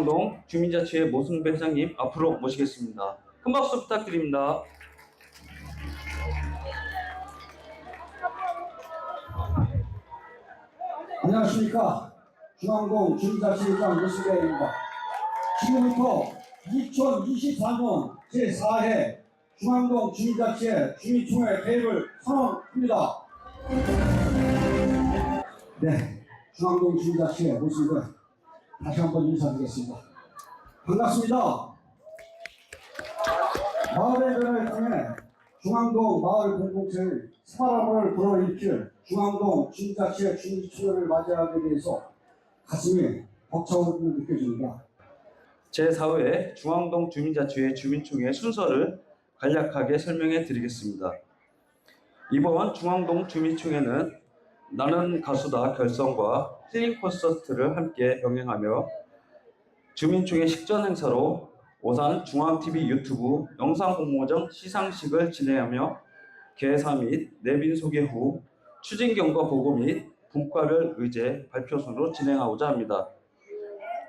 중앙동 주민자치회 모승배 회장님 앞으로 모시겠습니다. 큰 박수 부탁드립니다. 안녕하십니까. 중앙동 주민자치회장 유승배입니다. 지금부터 2024년 제4회 중앙동 주민자치회 주민총회 개회를 선언합니다. 네, 중앙동 주민자치회 모습을 다시 한번 인사드리겠습니다. 반갑습니다. 마을의 변화를 통해 중앙동 마을 공동체의 새바람을 불어일으킬 중앙동 주민자치회 주민총회를 맞이하게 돼서 가슴이 벅차오르는 느껴집니다. 제4회 중앙동 주민자치회 주민총회 순서를 간략하게 설명해 드리겠습니다. 이번 중앙동 주민총회는 나는 가수다 결성과 힐링 콘서트를 함께 병행하며 주민총회 식전 행사로 오산 중앙TV 유튜브 영상 공모전 시상식을 진행하며 개사 및 내빈 소개 후 추진 경과 보고 및 분과별 의제 발표 순으로 진행하고자 합니다.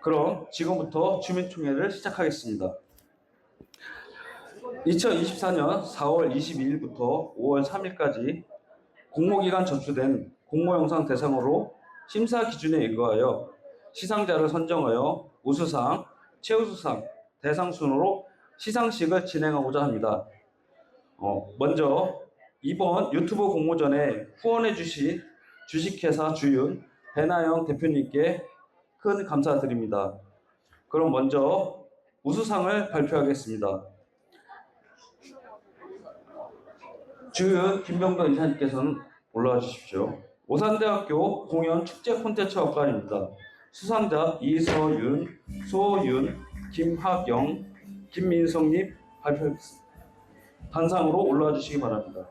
그럼 지금부터 주민총회를 시작하겠습니다. 2024년 4월 22일부터 5월 3일까지 공모기간 접수된 공모 영상 대상으로 심사 기준에 의거하여 시상자를 선정하여 우수상, 최우수상, 대상 순으로 시상식을 진행하고자 합니다. 어, 먼저 이번 유튜브 공모전에 후원해 주신 주식회사 주윤 배나영 대표님께 큰 감사드립니다. 그럼 먼저 우수상을 발표하겠습니다. 주윤 김병도 이사님께서는 올라와 주십시오. 오산대학교 공연 축제 콘텐츠 학과입니다. 수상자 이서윤, 소윤, 김학영, 김민성님 발표하겠습니다. 단상으로 올라와 주시기 바랍니다.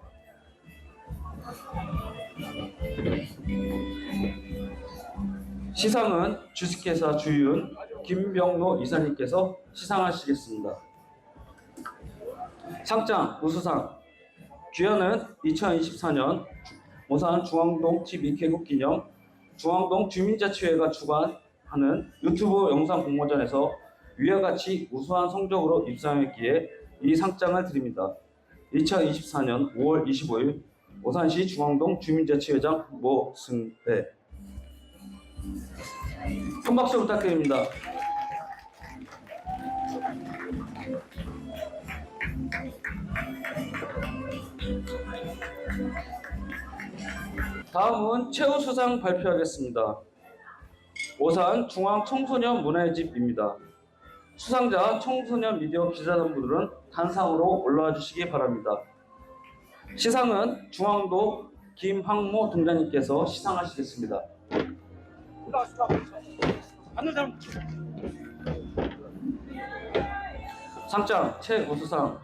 시상은 주식회사 주윤 김병로 이사님께서 시상하시겠습니다. 상장 우수상 귀하는 2024년 오산 중앙동 TV 개국 기념 중앙동 주민자치회가 주관하는 유튜브 영상 공모전에서 위와 같이 우수한 성적으로 입상했기에 이 상장을 드립니다. 2024년 5월 25일 오산시 중앙동 주민자치회장 모승배 큰 박수 부탁드립니다. 다음은 최우 수상 발표하겠습니다. 오산 중앙 청소년 문화의 집입니다. 수상자 청소년 미디어 기자단분들은 단상으로 올라와 주시기 바랍니다. 시상은 중앙도 김항모 동장님께서 시상하시겠습니다. 상장 최우수상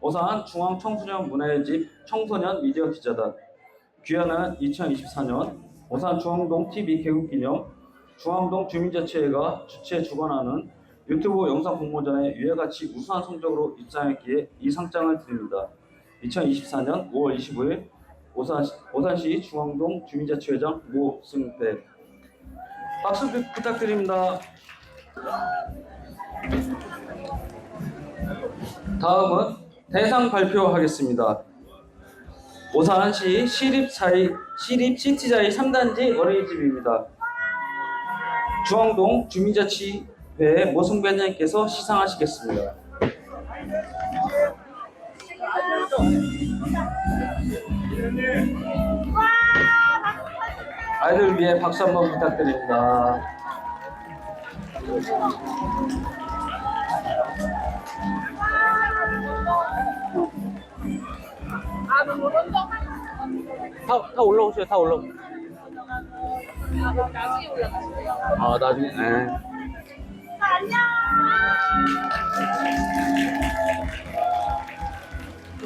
오산 중앙 청소년 문화의 집 청소년 미디어 기자단 귀하는 2024년 오산 중앙동 TV 개국 기념 중앙동 주민자치회가 주최 주관하는 유튜브 영상 공모전에 위와 같이 우수한 성적으로 입상했기에 이 상장을 드립니다. 2024년 5월 25일 오산, 오산시 중앙동 주민자치회장 모승배 박수 부- 부탁드립니다. 다음은 대상 발표하겠습니다. 오산시 시립사이 시립 시티자이 3단지 어린이집입니다. 중앙동 주민자치회 모승배님께서 시상하시겠습니다. 아이들 위해 박수 한번 부탁드립니다. 다, 다 올라오세요. 다 올라오세요. 아 나중에. 네.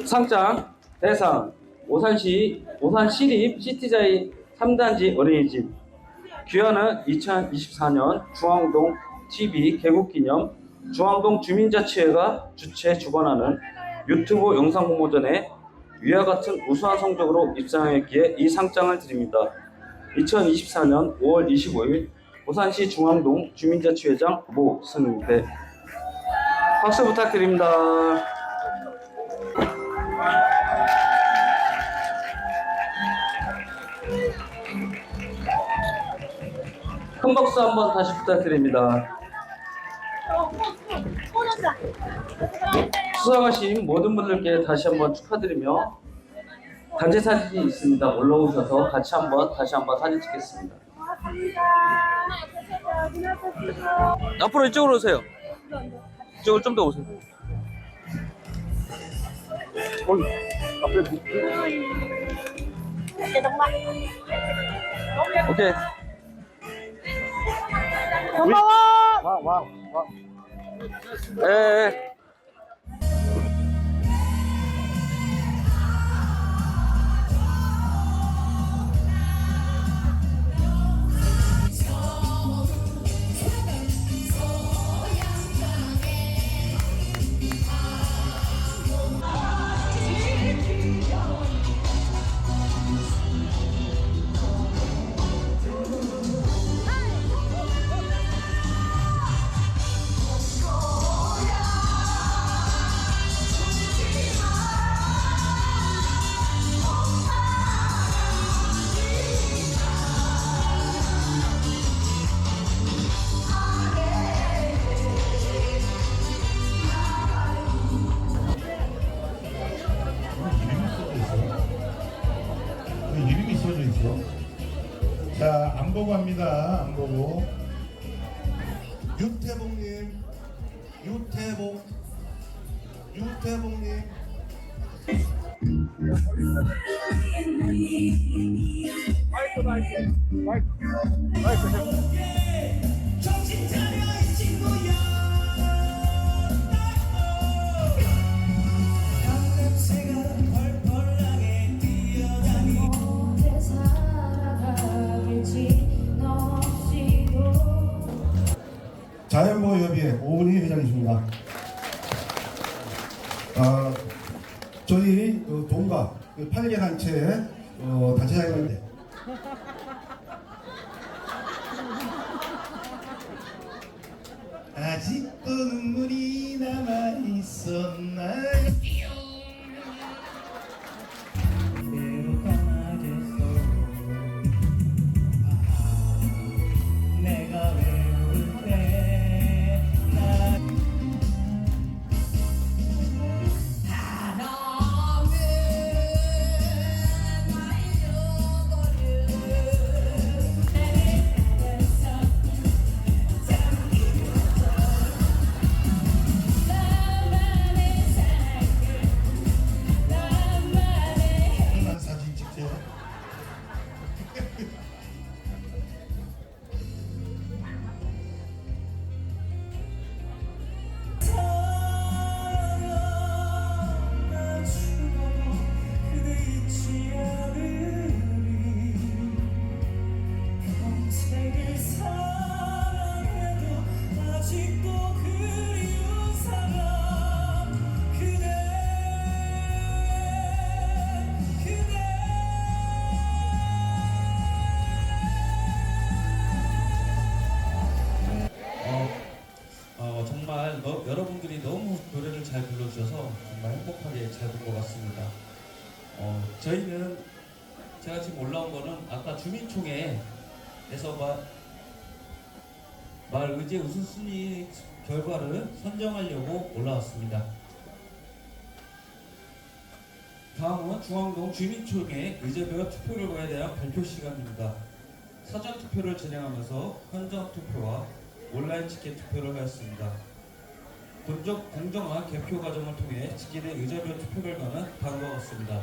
상장 대상 오산시 오산시립 시티자이 3단지 어린이집 귀하는 2024년 중앙동 TV 개국기념 중앙동 주민자치회가 주최 주관하는 유튜브 영상 공모전에 위와 같은 우수한 성적으로 입상했기에 이 상장을 드립니다. 2024년 5월 25일 오산시 중앙동 주민자치회장 모승배 박수 부탁드립니다. 큰 박수 한번 다시 부탁드립니다. 수상하신 모든 분들께 다시 한번 축하드리며 단체 사진이 있습니다. 올라오셔서 같이 한번 다시 한번 사진 찍겠습니다. 앞으로 이쪽으로 오세요. 이쪽으로 좀 더 오세요. 오케이. 고마워. 예, 예. 왜 안 보고 합니다. 안 보고. 유태봉님, 유태봉, 유태봉님. 어떻게 자연보호협의회 오은희 회장이십니다. 아, 저희 그 동가 그 8개 단체 어, 단체장인데 아직도 눈물이 남아 있었나 것 같습니다. 어, 저희는 제가 지금 올라온 거는 아까 주민총회에서 마, 마을 의제 우선순위 결과를 선정하려고 올라왔습니다. 다음은 중앙동 주민총회 의제별 투표 결과에 대한 발표 시간입니다. 사전 투표를 진행하면서 현장 투표와 온라인 티켓 투표를 하였습니다. 공정, 공정한 개표 과정을 통해 직인의 의자별 투표 결과는 다음과 같습니다.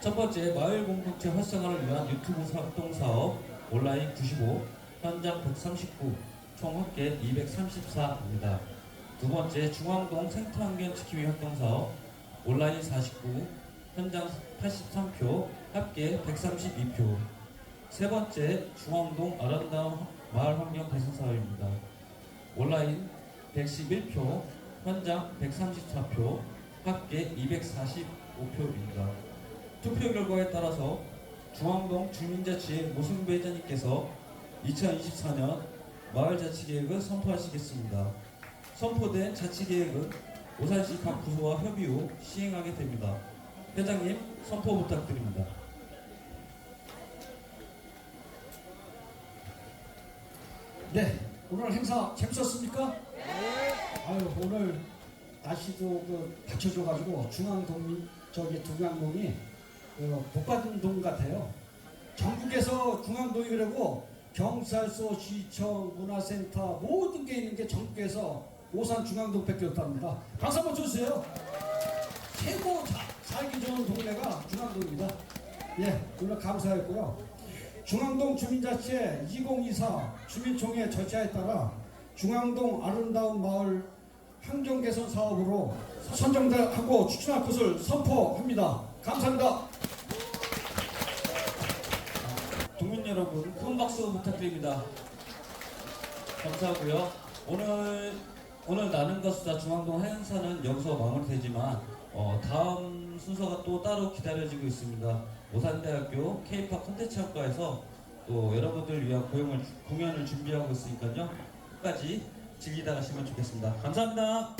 첫 번째, 마을 공동체 활성화를 위한 유튜브 활동 사업 온라인 95, 현장 139, 총 합계 234입니다. 두 번째, 중앙동 생태환경 지킴이 활동 사업 온라인 49, 현장 83표, 합계 132표. 세 번째, 중앙동 아름다운 마을 환경 개선 사업입니다. 온라인 111표, 현장 134표, 합계 245표입니다. 투표 결과에 따라서 중앙동 주민자치회 모승배 회장님께서 2024년 마을 자치계획을 선포하시겠습니다. 선포된 자치계획은 오산시 각 부서와 협의 후 시행하게 됩니다. 회장님 선포 부탁드립니다. 네, 오늘 행사 재밌었습니까? 네. 아유, 오늘 날씨도 그 받쳐줘가지고 중앙동 저기 중앙동이 그 복받은 동 같아요. 전국에서 중앙동이 그러고 경찰서, 시청, 문화센터 모든 게 있는 게 전국에서 오산 중앙동밖에 없답니다. 박수 한번 쳐주세요. 최고 자, 살기 좋은 동네가 중앙동입니다. 예, 오늘 감사했고요. 중앙동 주민자치회 2024 주민총회 절차에 따라 중앙동 아름다운 마을 환경 개선 사업으로 선정하고 추진할 것을 선포합니다. 감사합니다. 국민 여러분 큰 박수 부탁드립니다. 감사하고요. 오늘 오늘 나는 가수다 중앙동 행사는 여기서 마무리되지만 어, 다음 순서가 또 따로 기다려지고 있습니다. 오산대학교 K-팝 콘텐츠학과에서 또 여러분들 위한 공연을, 공연을 준비하고 있으니까요. 끝까지 즐기다 가시면 좋겠습니다. 감사합니다.